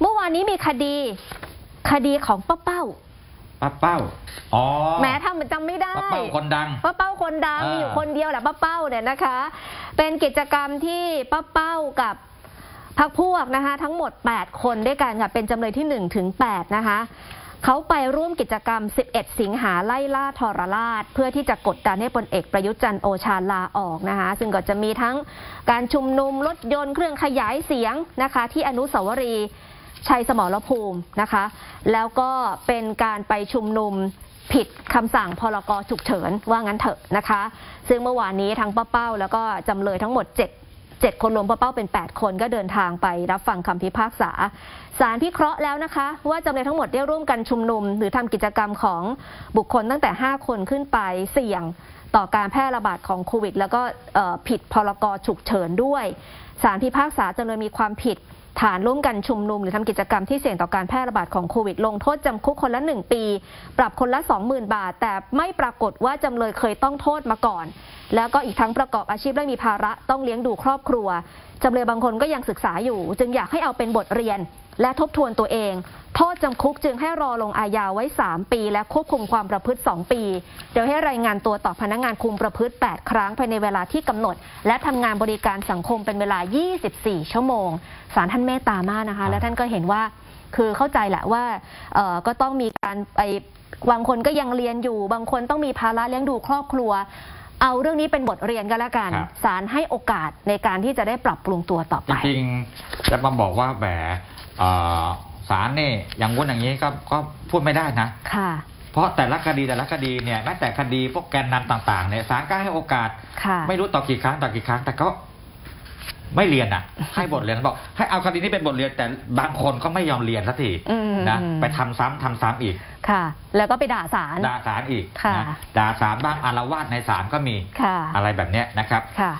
เมื่อวานนี้มีคดี คดีของป้าเป้าป้าเป้า อ๋อแหม้ทำเหมือนจำไม่ได้ป้าเป้าคนดัง ป้าเป้าคนดังอ่ามีมีอยู่คนเดียวแหละป้าเป้าเนี่ยนะคะ เป็นกิจกรรมที่ป้าเป้ากับพักพวกนะคะทั้งหมด 8 คนด้วยกันค่ะเป็นจำเลยที่ 1 ถึง 8 นะคะเขาไปร่วมกิจกรรม 11 สิงหาไล่ล่าทรราช เพื่อที่จะกดดันให้พลเอกประยุทธ์จันทร์โอชาลาออกนะคะ ซึ่งก็จะมีทั้งการชุมนุมรถยนต์เครื่องขยายเสียงนะคะ ที่อนุสาวรีย์ ชัยสมรภูมินะคะ แล้วก็เป็นการไปชุมนุมผิดคำสั่งพรกฉุกเฉินว่างั้นเถอะนะคะ ซึ่งเมื่อวานนี้ทั้งป้าเป้า แล้วก็จำเลยทั้งหมด 7 7 คนรวมป้าเป้าเป็น 8 คนก็เดินทางไปรับฟังคำพิพากษาศาลพิเคราะห์แล้วนะคะ ว่าจำเลยทั้งหมดได้ร่วมกันชุมนุม หรือทำกิจกรรมของบุคคลตั้งแต่ 5 คนขึ้นไปเสี่ยงต่อการแพร่ระบาดของโควิด แล้วก็ผิดพรกฉุกเฉินด้วยศาลพิพากษาจำเลยมีความผิด ฐานร่วมกันชุมนุมหรือทำกิจกรรมที่เสี่ยงต่อการแพร่ระบาดของโควิด ลงโทษจำคุกคนละ 1 ปี ปรับคนละ 20,000 บาท แต่ไม่ปรากฏว่าจำเลยเคยต้องโทษมาก่อน แล้วก็อีกทั้งประกอบอาชีพและมีภาระต้องเลี้ยงดูครอบครัวจำเลยบางคนก็ยังศึกษาอยู่ จึงอยากให้เอาเป็นบทเรียน และทบทวนตัวเอง โทษจำคุกจึงให้รอลงอาญาไว้ 3 ปี และควบคุมความประพฤติ 2 ปีโดยให้รายงานตัวต่อพนักงานคุมประพฤติ 8 ครั้งภายในเวลาที่กำหนด และทำงานบริการสังคมเป็นเวลา 24 ชั่วโมงศาลท่านเมตตามากนะคะ และท่านก็เห็นว่าคือเข้าใจแหละว่าเอ่อก็ต้องมีการไปบางคนก็ยังเรียนอยู่ บางคนต้องมีภาระเลี้ยงดูครอบครัว เอาเรื่องนี้เป็นบทเรียนก็แล้วกันครับ ศาลให้โอกาสในการที่จะได้ปรับปรุงตัวต่อจไป ริงๆจะมาบอกว่าแหมเอ่อศาลนี่อย่างวุ้นอย่างนี้ก็ก็พูดไม่ได้นะ ค่ะ เพราะแต่ละคดีแต่ละคดีเนี่ยแม้แต่คดีพวกแกนนำต่างๆเนี่ยศาลก็ให้โอกาส ค่ะ ไม่รู้ต่อกี่ครั้งต่อกี่ครั้ง แต่ก็ ไม่เรียนอะ ให้บทเรียนบอก ให้เอาคดีนี้เป็นบทเรียนแต่บางคนก็ไม่ยอมเรียนสักทีอืมนะไปทำซ้ำทำซ้ำอีก ค่ะ แล้วก็ไปด่าศาล ด่าศาลอีกค่ะ นะด่าศาลบ้างอารวาสในศาลก็มีค่ะ อะไรแบบเนี้ยนะครับ ค่ะ